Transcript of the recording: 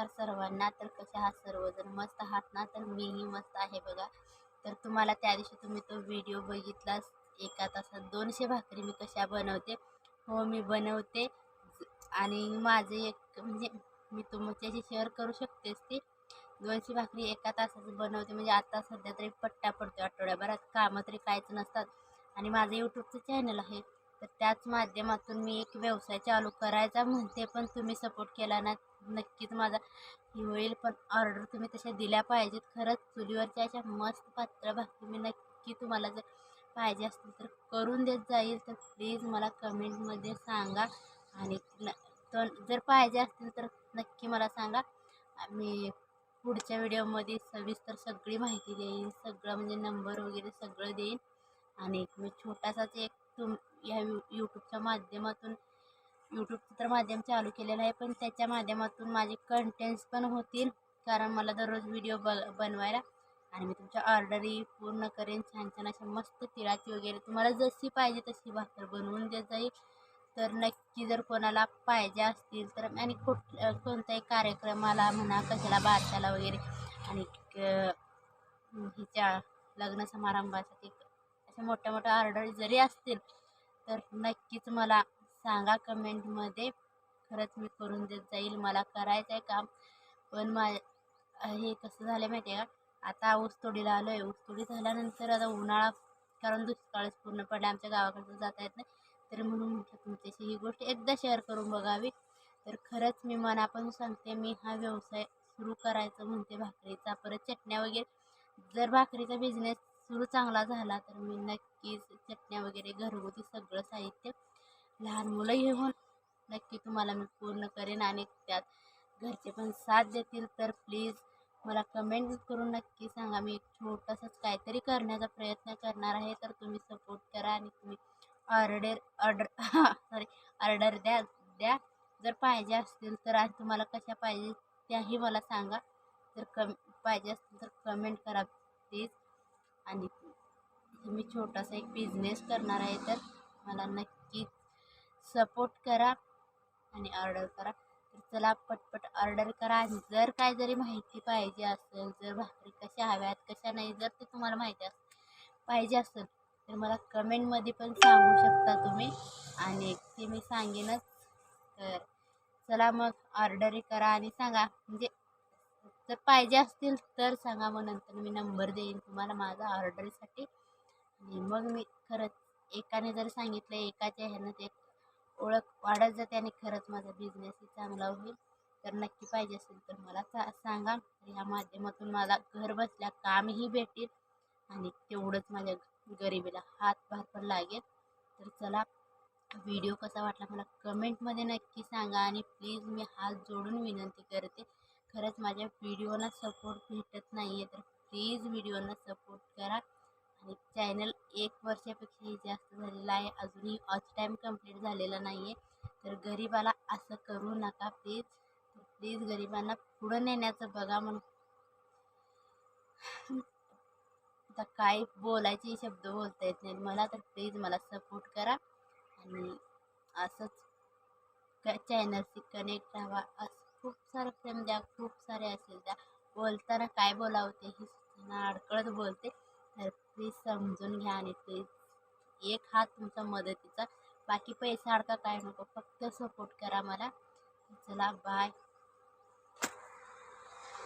नमस्कार सर्वांना. तर कसे आहात सर्वजण? मस्त आहात ना? तर मीही मस्त आहे बघा. तर तुम्हाला त्या दिवशी तुम्ही तो व्हिडिओ बघितलास एका तासात दोनशे भाकरी मी कशा बनवते? हो मी बनवते. आणि माझे एक म्हणजे मी तुमच्याशी शेअर करू शकतेच ती दोनशे भाकरी एका तासाचं बनवते. म्हणजे आता सध्या तरी पट्टा पडतो आठवड्याभरात. कामं तरी काहीच नसतात. आणि माझं यूट्यूबचं चॅनल आहे. तर त्याच माध्यमातून मी एक व्यवसाय चालू करायचा म्हणते. पण तुम्ही सपोर्ट केला ना नक्कीच माझा हे होईल पण ऑर्डर तुम्ही तशा दिल्या पाहिजेत. खरंच चुलीवरच्या अशा मस्त पात्र भाकरी मी नक्की तुम्हाला जर पाहिजे असतील तर करून देत जाईल. तर प्लीज मला कमेंटमध्ये सांगा. आणि न तर जर पाहिजे असतील तर नक्की मला सांगा. मी पुढच्या व्हिडिओमध्ये सविस्तर सगळी माहिती देईन सगळं म्हणजे नंबर वगैरे सगळं देईन. आणि मी छोटासाच एक तुम या यू यूट्यूबच्या माध्यमातून यूट्यूबचं तर माध्यम चालू केलेलं आहे पण त्याच्या माध्यमातून माझे कंटेंट्स पण होतील कारण मला दररोज व्हिडिओ ब बनवायला. आणि मी तुमच्या ऑर्डरही पूर्ण करेन छान छान अशा मस्त तिळाची वगैरे. तुम्हाला जशी पाहिजे तशी भाकर बनवून देत जाईल. तर नक्की जर कोणाला पाहिजे असतील तर आणि कुठ कोणत्याही कार्यक्रमाला म्हणा कशाला बारशाला वगैरे आणि हिच्या लग्न समारंभासाठी अशा मोठ्या मोठ्या ऑर्डर जरी असतील तर नक्कीच मला सांगा कमेंटमध्ये खरंच मी करून देत जाईल. मला करायचं आहे काम. पण मा हे कसं झालं माहिती आहे का? आता ऊसतोडीला आलो आहे ऊसतोडी झाल्यानंतर आता उन्हाळा कारण दुष्काळच पूर्ण पडला आमच्या गावाकडचं जाता येत नाही. तर म्हणून म्हटलं तुमच्याशी ही गोष्ट एकदा शेअर करून बघावी. तर खरंच मी मनापासून सांगते मी हा व्यवसाय सुरू करायचं म्हणते भाकरीचा. परत चटण्या वगैरे. जर भाकरीचा बिझनेस सुरू चांगला झाला तर मी नक्कीच चटण्या वगैरे घरगुती सगळं साहित्य लहान मुलं घेऊन नक्की तुम्हाला मी पूर्ण करेन आणि त्यात घरचे पण साथ देतील. तर प्लीज मला कमेंट करून नक्की सांगा. मी एक छोटंसंच काहीतरी करण्याचा प्रयत्न करणार आहे. तर तुम्ही सपोर्ट करा आणि तुम्ही ऑर्डर ऑर्डर सॉरी ऑर्डर द्या द्या. जर पाहिजे असतील तर आज तुम्हाला कशा पाहिजे त्याही मला सांगा. जर कम पाहिजे असतील तर कमेंट करा प्लीज आणि मी छोटासा एक बिझनेस करणार आहे. तर मला नक्कीच सपोर्ट करा आणि ऑर्डर करा. तर चला पटपट ऑर्डर करा. आणि जर काय जरी माहिती पाहिजे असेल जर भाकरी कशा हव्यात कशा नाही जर ते तुम्हाला माहिती अस पाहिजे असेल तर मला कमेंटमध्ये पण सांगू शकता तुम्ही. आणि ते मी सांगेनच. तर चला मग ऑर्डरही करा आणि सांगा. म्हणजे जर पाहिजे असतील तर सांगा मग नंतर मी नंबर देईन तुम्हाला माझा ऑर्डरसाठी आणि मग मी खरंच एकाने जर सांगितलं एकाच्या ह्यानं ते ओळख वाढत जाते आणि खरंच माझा बिझनेसही चांगला होईल. तर नक्की पाहिजे असेल तर मला सा सांगा ह्या माध्यमातून मला घर बसल्या कामही भेटेल आणि तेवढंच माझ्या गरिबीला हातभार पण लागेल. तर चला व्हिडिओ कसा वाटला मला कमेंटमध्ये नक्की सांगा आणि प्लीज मी हात जोडून विनंती करते. खरंच माझ्या व्हिडिओना सपोर्ट भेटत नाही आहे तर प्लीज व्हिडिओना सपोर्ट करा. आणि चॅनल एक वर्षापेक्षाही जास्त झालेला आहे. अजूनही ऑच टाईम कंप्लीट झालेला नाही आहे तर गरिबाला असं करू नका प्लीज प्लीज गरिबांना पुढं नेण्याचं बघा म्हणून. आता काय बोलायचे शब्द बोलता येत नाहीत. मला तर प्लीज मला सपोर्ट करा आणि असंच क चॅनलशी कनेक्ट राहा. असं खूप सारं फ्रेम द्या खूप सारे असेल द्या. बोलताना काय बोलावते ही सूचना अडकळत बोलते. तर प्लीज समजून घ्या आणि प्लीज एक हात तुमचा मदतीचा. बाकी पैसा अडका काय नको फक्त सपोर्ट करा मला. चला बाय